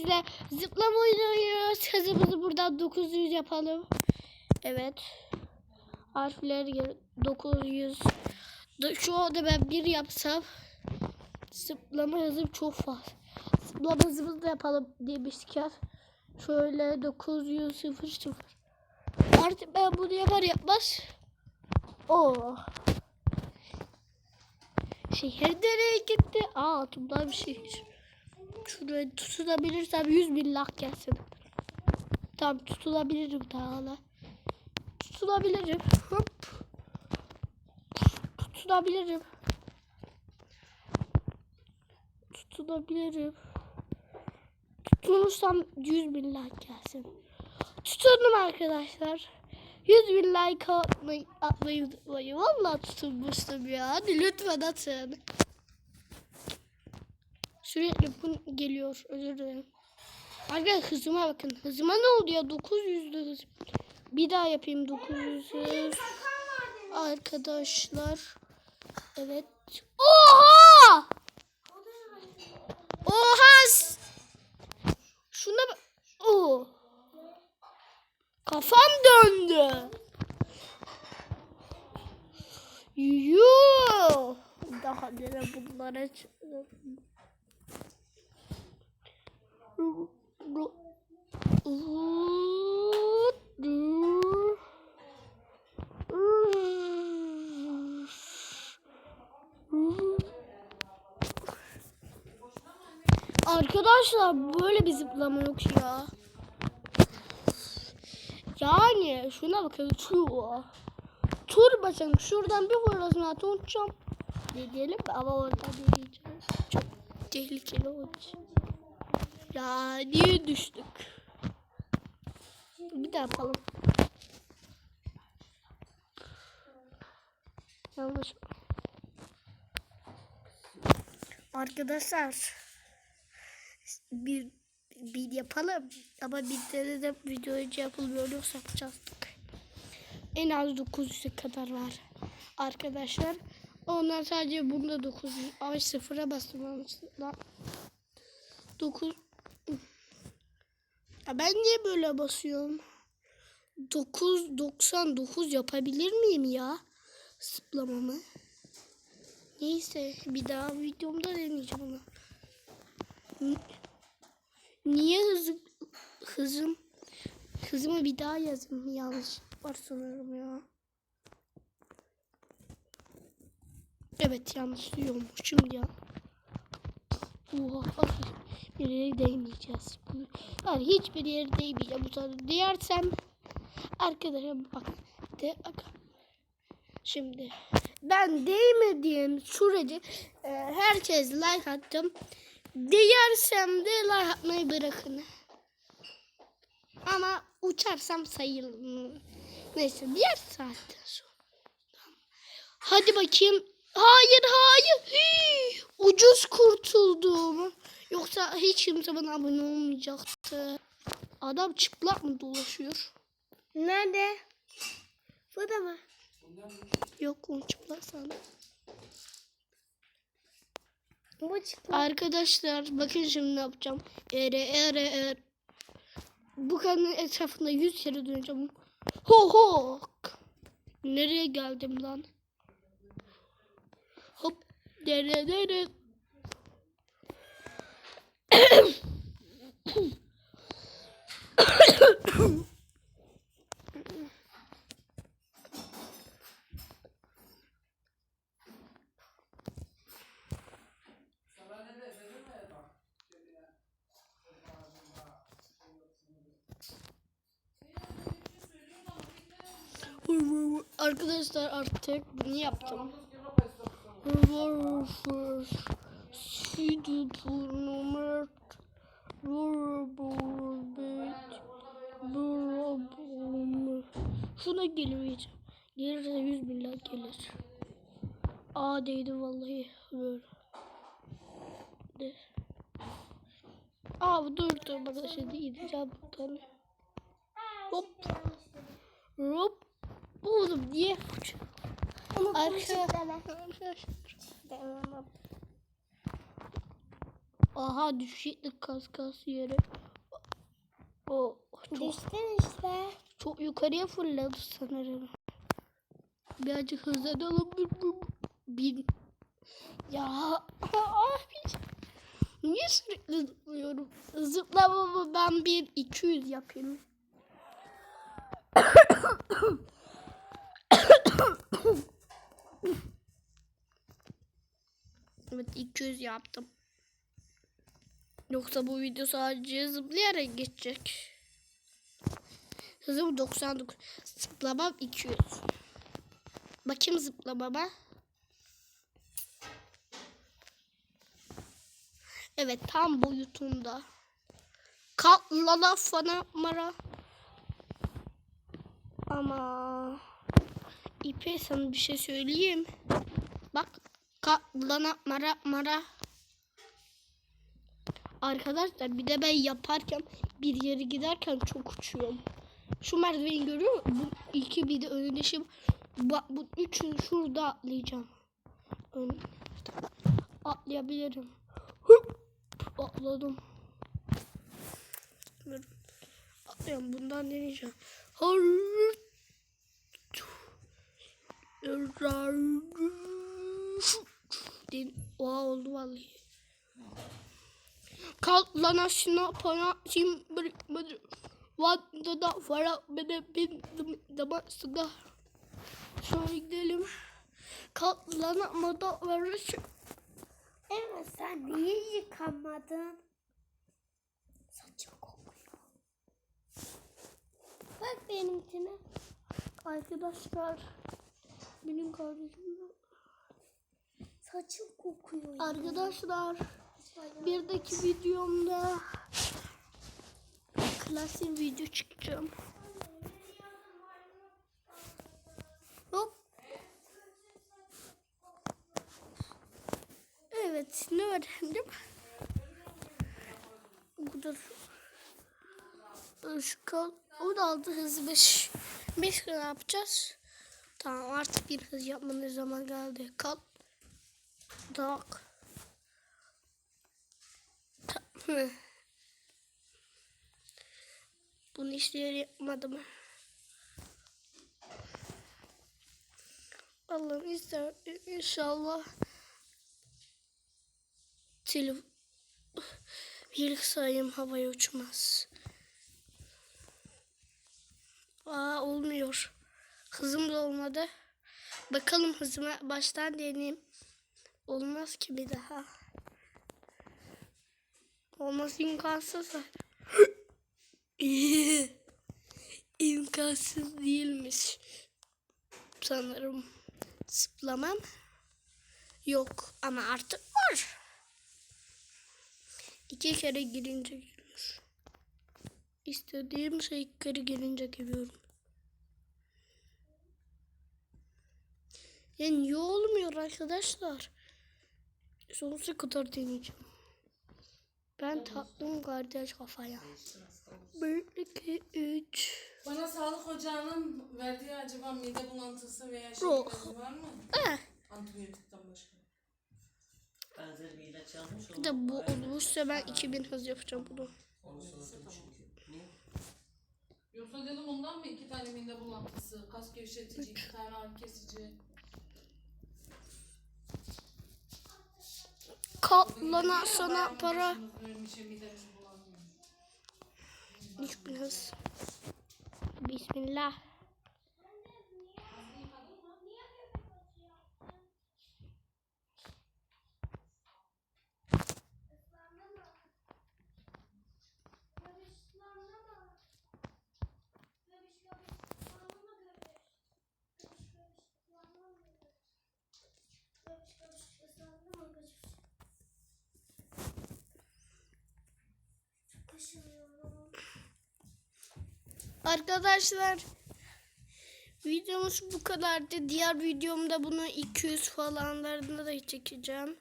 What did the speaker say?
sizle zıplama oynuyoruz. Hızımızı buradan 900 yapalım. Evet. Harfler gel- 900. Da- Şu anda ben bir yapsam zıplama hızım çok fazla. Zıplama hızımızı da yapalım demişken. Şöyle 900 0 0. Artık ben bunu yapar yapmaz. O. Şehir nereye gitti? Aa altımdan bir şehir. Şuraya tutunabilirsem 100 bin lak gelsin. Tamam tutulabilirim daha hala. Tutunabilirim. Hop. Tutunabilirim. Tutunabilirim. Tutunursam 100 bin like gelsin. Tutundum arkadaşlar. 100 bin like atmayı, atmayı unutmayın. Vallahi tutunmuştum ya. Hadi lütfen atın. Sürekli bu geliyor. Özür dilerim. Arkadaşlar hızıma bakın. Hızıma ne oldu ya? 900'lü hız. Bir daha yapayım 900 hız. Arkadaşlar. Evet. Oha! Oha! Şuna bak. Oo. Kafam döndü. Yuh. Daha nere bunlara çıktı. Arkadaşlar böyle bir zıplama yok ya. Yani şuna bakın şu. Tur başım şuradan bir horozun atı uçacağım. Ne diyelim ama orada diyeceğim. Çok tehlikeli olacak. Ya niye düştük? Bir daha yapalım. Yanlış. Arkadaşlar bir bir yapalım ama bir tane de video önce yapılmıyor yoksa yapacağız. En az 900'e kadar var arkadaşlar. Ondan sadece bunda 900. Ay sıfıra yanlışlıkla. 9 ya ben niye böyle basıyorum? 999 yapabilir miyim ya? Zıplamamı. Neyse bir daha videomda deneyeceğim onu. Niye hızım hızım hızımı bir daha yazayım yanlış var sanırım ya. Evet yanlış diyormuşum ya. Oha bir yere değmeyeceğiz. Yani hiçbir yere değmeyeceğim. Bu sefer diyersem arkadaşım bak. De. Şimdi ben değmediğim sürece e, herkes like attım. Değersem de like atmayı bırakın. Ama uçarsam sayılır. Neyse diğer saatten sonra. Hadi bakayım. Hayır hayır. Hii, ucuz kurtuldum. Yoksa hiç kimse bana abone olmayacaktı. Adam çıplak mı dolaşıyor? Nerede? Burada mı? Yok onu çıplak sandım. Bu çıktı. Arkadaşlar bakın şimdi ne yapacağım. Ere ere er. Bu kanın etrafında yüz kere döneceğim. Ho ho. Nereye geldim lan? Hop. Dere dere. Arkadaşlar artık bunu yaptım. Turnumer Warburbet Warburbet Şuna gelmeyeceğim. Gelirse 100 bin like gelir. Aa değdi vallahi böyle. De. Aa dur dur bak şimdi gideceğim buradan. Hop. Hop. Niye? Arka. Arkadaşlar. Arkadaşlar. Aha düşecektik kas kas yere. O çok, Düştün işte. çok yukarıya fırladı sanırım. Birazcık hızlanalım. Bin. Ya abi. Niye sürekli zıplıyorum? Zıplamamı ben bir 200 yapayım. Evet 200 yaptım. Yoksa bu video sadece zıplayarak geçecek. Hızım 99. Zıplamam 200. Bakayım zıplamama. Evet tam boyutunda. Katlana fana mara. Ama İpe sana bir şey söyleyeyim. Bak katlana mara mara. Arkadaşlar bir de ben yaparken bir yere giderken çok uçuyorum. Şu merdiveni görüyor musun? Bu iki bir de önünde şey. Bak bu üçünü şurada atlayacağım. Ön- Atlayabilirim. Hıp! Atladım. Atlıyorum bundan deneyeceğim. Oha oldu vallahi. Kalk lan aşına para sim birikmedi. Vanda da para beni bin damasında. Şöyle gidelim. Kalk lan ama da verirsin. Emre sen niye yıkamadın? Saçım kokuyor. Bak benimkine. Arkadaşlar benim kardeşim Saçım kokuyor. Arkadaşlar bir dahaki videomda klasik video çıkacağım. Hop. Evet ne öğrendim? Burada şu kal o da aldı hız 5. 5 ne yapacağız? Tamam artık bir hız yapmanın zaman geldi. Kal. Tak. Bunu işleri yapmadım. Allah'ım ister inşallah telef bilgisayarım havaya uçmaz. Aa olmuyor. Hızım da olmadı. Bakalım hızıma baştan deneyeyim. Olmaz ki bir daha. Olmaz imkansız. imkansız değilmiş. Sanırım zıplamam. Yok ama artık var. İki kere girince giriyor. İstediğim şey iki kere girince giriyorum. Ya niye olmuyor arkadaşlar? Sonsuza kadar deneyeceğim. Ben taktım kardeş kafaya. Bir, iki, üç. Bana sağlık ocağının verdiği acaba mide bulantısı veya şey var mı? Eh, Antibiyotikten başka. Benzer bir ilaç almış bir de bu olursa ben 2000 hız yapacağım bunu. Onu sordum çünkü. Niye? Yoksa dedim ondan mı iki tane mide bulantısı, kas gevşetici, iki tane ağrı kesici. Katlana sana para. Başımız dönmüş, midemiz bulanmıyor. 3000 hız. Bismillah. Arkadaşlar videomuz bu kadardı. Diğer videomda bunu 200 falanlarında da çekeceğim.